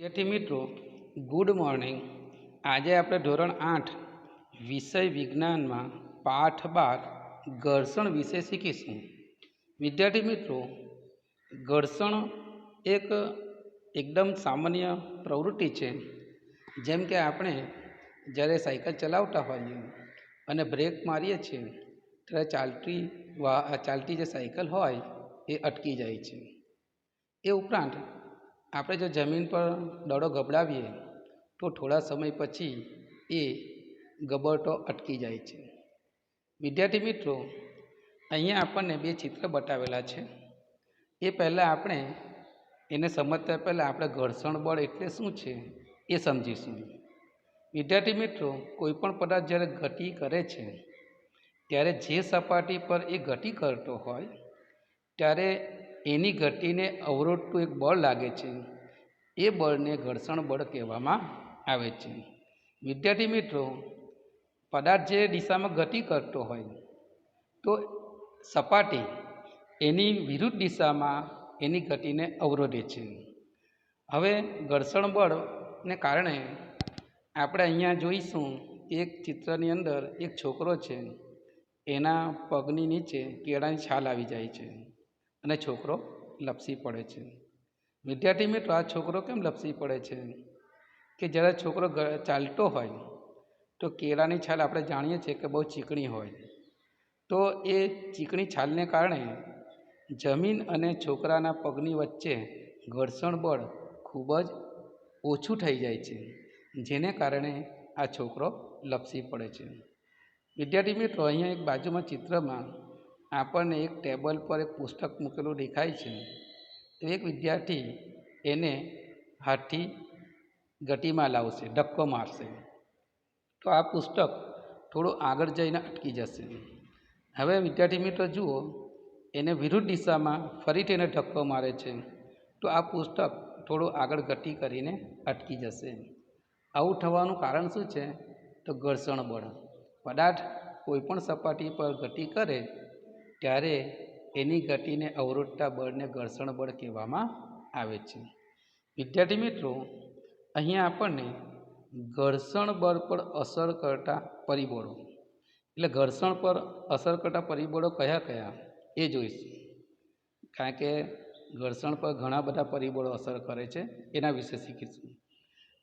વિદ્યાર્થી મિત્રો good morning આજે આપણે ધોરણ આઠ, વિષય વિજ્ઞાનમાં પાઠ બાર, ઘર્ષણ વિશે શીખીશું. વિદ્યાર્થી મિત્રો, ઘર્ષણ એક એકદમ સામાન્ય પ્રવૃત્તિ છે. જેમ કે આપણે જ્યારે સાયકલ ચલાવતા હોઈએ અને બ્રેક મારીએ છીએ, ત્યારે ચાલતી ચાલતી જે સાયકલ હોય એ અટકી જાય છે. એ ઉપરાંત આપણે જો જમીન પર દડો ગબડાવીએ તો થોડા સમય પછી એ ગબડતો અટકી જાય છે. વિદ્યાર્થી મિત્રો, અહીંયા આપણને બે ચિત્ર બતાવેલા છે. એ પહેલાં આપણે એને સમજતા પહેલાં આપણે ઘર્ષણ બળ એટલે શું છે એ સમજીશું. વિદ્યાર્થી મિત્રો કોઈપણ પદાર્થ જ્યારે ગતિ કરે છે, ત્યારે જે સપાટી પર એ ગતિ કરતો હોય, ત્યારે એની ગતિને અવરોધતું એક બળ લાગે છે. એ બળને ઘર્ષણ બળ કહેવામાં આવે છે. વિદ્યાર્થી મિત્રો, પદાર્થ જે દિશામાં ગતિ કરતો હોય, તો સપાટી એની વિરુદ્ધ દિશામાં એની ગતિને અવરોધે છે. હવે ઘર્ષણ બળને કારણે આપણે અહીંયા જોઈશું, એક ચિત્રની અંદર એક છોકરો છે, એના પગની નીચે કેળાની છાલ આવી જાય છે અને છોકરો લપસી પડે છે. વિદ્યાર્થી મિત્રો, આ છોકરો કેમ લપસી પડે છે? કે જ્યારે છોકરો ચાલતો હોય, તો કેળાની છાલ આપણે જાણીએ છીએ કે બહુ ચીકણી હોય. તો એ ચીકણી છાલને કારણે જમીન અને છોકરાના પગની વચ્ચે ઘર્ષણ બળ ખૂબ જ ઓછું થઈ જાય છે, જેને કારણે આ છોકરો લપસી પડે છે. વિદ્યાર્થી મિત્રો, અહીંયા એક બાજુમાં ચિત્રમાં આપણને એક ટેબલ પર એક પુસ્તક મૂકેલું દેખાય છે. એક વિદ્યાર્થી એને હાથથી ગતિમાં લાવશે, ધક્કો મારશે. તો આ પુસ્તક થોડું આગળ જઈને અટકી જશે. હવે વિદ્યાર્થી મિત્રો જુઓ, એને વિરુદ્ધ દિશામાં ફરીથી એને ધક્કો મારે છે. તો આ પુસ્તક થોડું આગળ ગતિ કરીને અટકી જશે. આવું થવાનું કારણ શું છે? તો ઘર્ષણ બળ. પદાર્થ કોઈપણ સપાટી પર ગતિ કરે, ત્યારે એની ગતિને અવરોધતા બળને ઘર્ષણ બળ કહેવામાં આવે છે. વિદ્યાર્થી મિત્રો, અહીંયા આપણને ઘર્ષણ બળ પર અસર કરતા પરિબળો, એટલે ઘર્ષણ પર અસર કરતા પરિબળો કયા કયા એ જોઈશું. કારણ કે ઘર્ષણ પર ઘણા બધા પરિબળો અસર કરે છે, એના વિશે શીખીશું.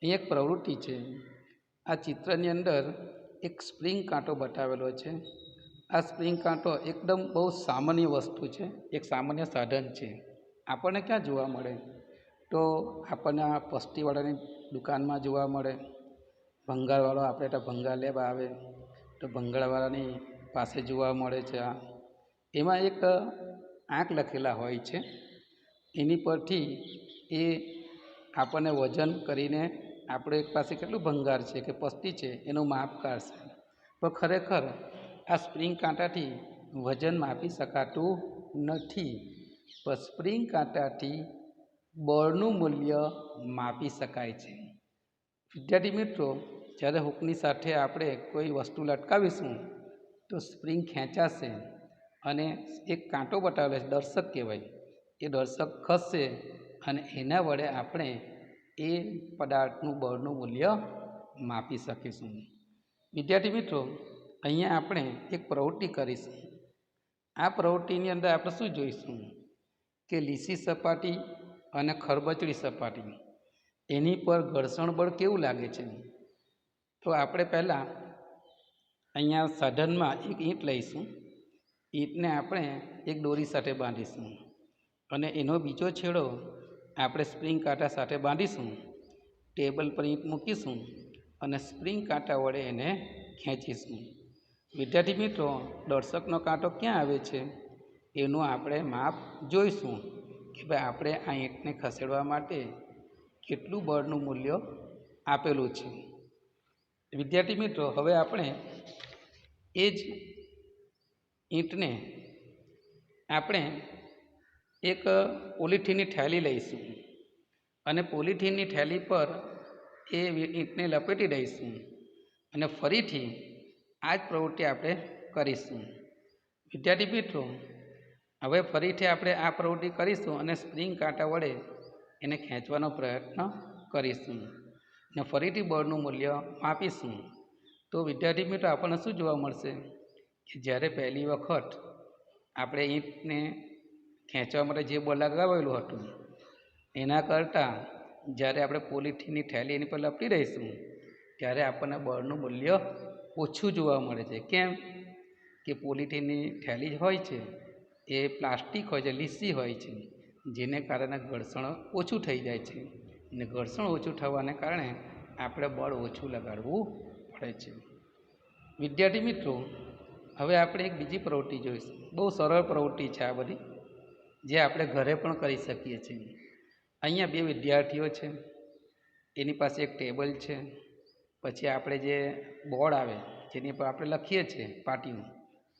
અહીં એક પ્રવૃત્તિ છે. આ ચિત્રની અંદર એક સ્પ્રિંગ કાંટો બતાવેલો છે. આ સ્પ્રિંગ કાંટો એકદમ બહુ સામાન્ય વસ્તુ છે, એક સામાન્ય સાધન છે. આપણને ક્યાં જોવા મળે? તો આપણને આ પસ્તીવાળાની દુકાનમાં જોવા મળે. ભંગારવાળો આપણે તો ભંગાર લેવા આવે, તો ભંગારવાળાની પાસે જોવા મળે છે આ. એમાં એક આંક લખેલા હોય છે. એની પરથી એ આપણને વજન કરીને આપણે એક પાસે કેટલું ભંગાર છે કે પસ્તી છે, એનું માપ કાઢશે પણ ખરેખર આ સ્પ્રિંગ કાંટાથી વજન માપી શકાતું નથી. પણ સ્પ્રિંગ કાંટાથી બળનું મૂલ્ય માપી શકાય છે. વિદ્યાર્થી મિત્રો, જ્યારે હુકની સાથે આપણે કોઈ વસ્તુ લટકાવીશું, તો સ્પ્રિંગ ખેંચાશે અને એક કાંટો બતાવેલો છે, દર્શક કહેવાય. એ દર્શક ખસશે અને એના વડે આપણે એ પદાર્થનું બળનું મૂલ્ય માપી શકીશું. વિદ્યાર્થી મિત્રો અહીંયા આપણે એક પ્રવૃત્તિ કરીશું આ પ્રવૃત્તિની અંદર આપણે શું જોઈશું? કે લીસી સપાટી અને ખરબચડી સપાટી. એની પર ઘર્ષણ બળ કેવું લાગે છે? તો આપણે પહેલાં અહીંયા સાધનમાં એક ઈંટ લઈશું. ઈંટને આપણે એક દોરી સાથે બાંધીશું. અને એનો બીજો છેડો આપણે સ્પ્રિંગ કાંટા સાથે બાંધીશું. ટેબલ પર ઈંટ મૂકીશું અને સ્પ્રિંગ કાંટા વડે એને ખેંચીશું. વિદ્યાર્થી મિત્રો, દર્શકનો કાંટો ક્યાં આવે છે? એનું આપણે માપ જોઈશું કે ભાઈ આપણે આ ઈંટને ખસેડવા માટે કેટલું બળનું મૂલ્ય આપેલું છે. વિદ્યાર્થી મિત્રો, હવે આપણે એ જ ઈંટને આપણે એક પોલિથીનની થેલી લઈશું અને પોલિથીનની થેલી પર એ ઈંટને લપેટી દઈશું અને ફરીથી આ જ પ્રવૃત્તિ આપણે કરીશું. વિદ્યાર્થી મિત્રો, હવે ફરીથી આપણે આ પ્રવૃત્તિ કરીશું અને સ્પ્રિંગ કાંટા વડે એને ખેંચવાનો પ્રયત્ન કરીશું. અને ફરીથી બળનું મૂલ્ય માપીશું. તો વિદ્યાર્થી મિત્રો, આપણને શું જોવા મળશે? કે જ્યારે પહેલી વખત આપણે ઈંટને ખેંચવા માટે જે બળ લગાવેલું હતું, એના કરતાં જ્યારે આપણે પોલિથીનની થેલી એની પર લપટી રહીશું ત્યારે આપણને બળનું મૂલ્ય ઓછું જોવા મળે છે. કેમ? કે પોલિથીનની થેલી હોય છે, એ પ્લાસ્ટિક હોય છે, લીસી હોય છે, જેને કારણે ઘર્ષણ ઓછું થઈ જાય છે. અને ઘર્ષણ ઓછું થવાને કારણે આપણે બળ ઓછું લગાડવું પડે છે. વિદ્યાર્થી મિત્રો, હવે આપણે એક બીજી પ્રવૃત્તિ જોઈશું. બહુ સરળ પ્રવૃત્તિ છે આ બધી, જે આપણે ઘરે પણ કરી શકીએ છીએ. અહીંયા બે વિદ્યાર્થીઓ છે, એની પાસે એક ટેબલ છે પછી આપણે જે બોર્ડ આવે, જેની પર આપણે લખીએ છીએ પાટીનું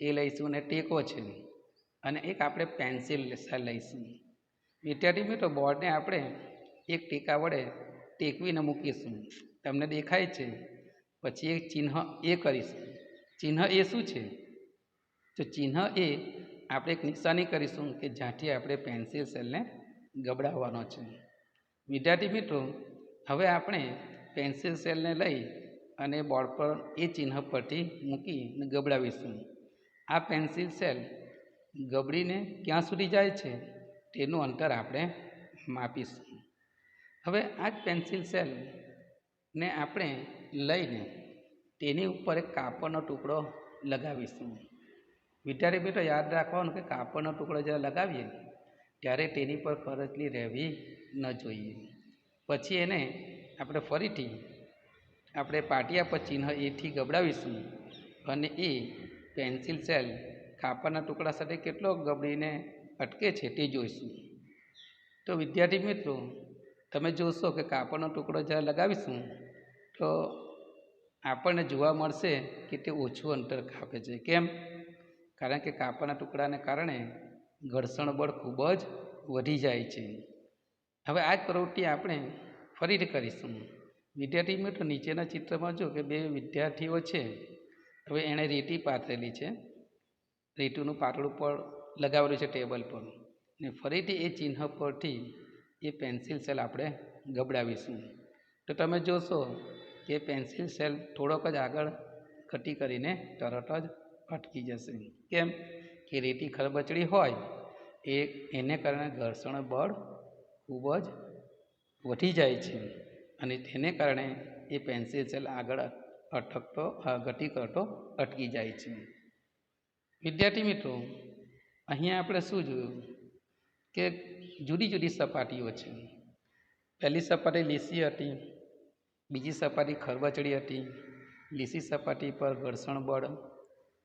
એ લઈશું અને ટેકો છે અને એક આપણે પેન્સિલ લઈશું. વિદ્યાર્થી મિત્રો બોર્ડને આપણે એક ટેકા વડે ટેકવીને મૂકીશું. તમને દેખાય છે. પછી એક ચિહ્ન એ કરીશું. ચિહ્ન એ શું છે? તો ચિહ્ન એ આપણે એક નિશાની કરીશું કે જ્યાંથી આપણે પેન્સિલ સેલને ગબડાવવાનો છે. વિદ્યાર્થી મિત્રો, હવે આપણે પેન્સિલ સેલને લઈ અને બોર્ડ પર એ ચિહ્ન પરથી મૂકીને ગબડાવીશું. આ પેન્સિલ સેલ ગબડીને ક્યાં સુધી જાય છે તેનું અંતર આપણે માપીશું. હવે આ જ પેન્સિલ સેલને આપણે લઈને તેની ઉપર એક કાપડનો ટુકડો લગાવીશું. વિદ્યાર્થી મિત્રો, યાદ રાખવાનું કે કાપડનો ટુકડો જ્યારે લગાવીએ ત્યારે તેની પર કરચલી રહેવી ન જોઈએ. પછી એને આપણે ફરીથી આપણે પાટિયા પર ચિહ્ન એથી ગબડાવીશું અને એ પેન્સિલ સેલ કાપડના ટુકડા સાથે કેટલો ગબડીને અટકે છે તે જોઈશું. તો વિદ્યાર્થી મિત્રો, તમે જોશો કે કાપડનો ટુકડો જ્યારે લગાવીશું તો આપણને જોવા મળશે કે તે ઓછું અંતર કાપે છે. કેમ? કારણ કે કાપડના ટુકડાને કારણે ઘર્ષણ બળ ખૂબ જ વધી જાય છે. હવે આ જ પ્રવૃત્તિ આપણે ફરીથી કરીશું. વિદ્યાર્થી મિત્રો, નીચેના ચિત્રમાં જો કે બે વિદ્યાર્થીઓ છે, હવે એણે રેતી પાથરેલી છે. રેતીનું પાતળું પર લગાવેલું છે ટેબલ પર. ને ફરીથી એ ચિહ્ન પરથી એ પેન્સિલ સેલ આપણે ગબડાવીશું. તો તમે જોશો કે પેન્સિલ સેલ થોડોક જ આગળ ઘટી કરીને તરત જ અટકી જશે. કેમ કે રેતી ખરબચડી હોય, એ એને કારણે ઘર્ષણ બળ ખૂબ જ વધી જાય છે અને તેને કારણે એ પેન્સિલ સેલ આગળ અટકતો ગતિ કરતો અટકી જાય છે. વિદ્યાર્થી મિત્રો, અહીંયા આપણે શું જોયું કે જુદી જુદી સપાટીઓ છે. પહેલી સપાટી લીસી હતી, બીજી સપાટી ખરબચડી હતી, લીસી સપાટી પર ઘર્ષણ બળ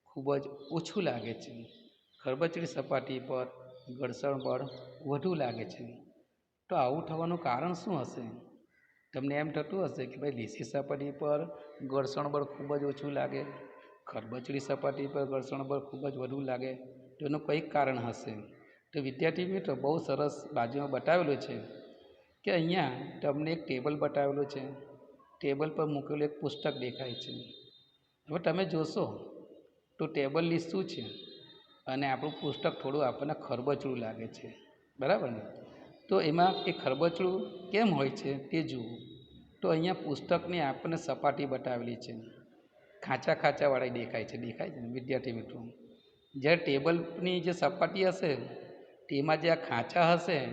ખૂબ જ ઓછું લાગે છે. ખરબચડી સપાટી પર ઘર્ષણ બળ વધુ લાગે છે. તો આવું થવાનું કારણ શું હશે? તમને એમ થતું હશે કે ભાઈ લીસી સપાટી પર ઘર્ષણ બળ ખૂબ જ ઓછું લાગે, ખરબચડી સપાટી પર ઘર્ષણ બળ ખૂબ જ વધુ લાગે, તો એનું કંઈક કારણ હશે. તો વિદ્યાર્થી મિત્રો, બહુ સરસ બાજુમાં બતાવેલું છે કે અહીંયા તમને એક ટેબલ બતાવેલું છે. ટેબલ પર મૂકેલું એક પુસ્તક દેખાય છે. હવે તમે જોશો તો ટેબલ લીસ્ટ શું છે? અને આપણું પુસ્તક થોડું આપણને ખરબચડું લાગે છે. બરાબર ને? તો એમાં એ ખરબચડું કેમ હોય છે તે જુઓ. તો અહીંયા પુસ્તકની આપણને સપાટી બતાવેલી છે. ખાંચા ખાંચાવાળી દેખાય છે દેખાય છે ને, વિદ્યાર્થી મિત્રો? જ્યારે ટેબલની જે સપાટી હશે, તેમાં જે આ ખાંચા હશે,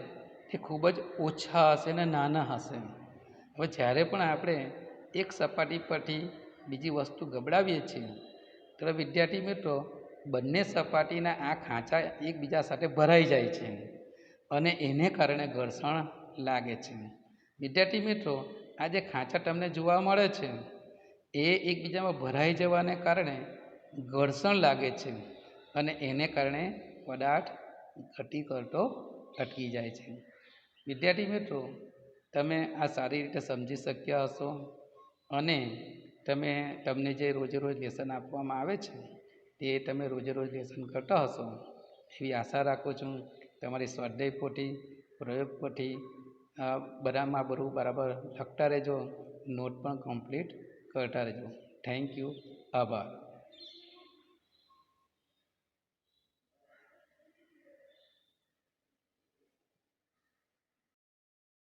તે ખૂબ જ ઓછા હશે અને નાના હશે. હવે જ્યારે પણ આપણે એક સપાટી પરથી બીજી વસ્તુ ગબડાવીએ છીએ તો વિદ્યાર્થી મિત્રો, બંને સપાટીના આ ખાંચા એકબીજા સાથે ભરાઈ જાય છે. અને એને કારણે ઘર્ષણ લાગે છે. વિદ્યાર્થી મિત્રો આ જે ખાંચા તમને જોવા મળે છે. એ એકબીજામાં ભરાઈ જવાને કારણે ઘર્ષણ લાગે છે અને એને કારણે પદાર્થ ઘટી કરતો અટકી જાય છે. વિદ્યાર્થી મિત્રો, તમે આ સારી રીતે સમજી શક્યા હશો અને તમે તમને જે રોજે રોજ લેસન આપવામાં આવે છે, તે તમે રોજે રોજ લેસન કરતા હશો, એવી આશા રાખું છું. તમારી સ્વાધ્યાય પોથી પ્રયોગ પોથી બધામાં બધું બરાબર લખતા રહેજો. નોટ પણ કમ્પ્લીટ કરતા રહેજો. થેન્ક યુ આભાર.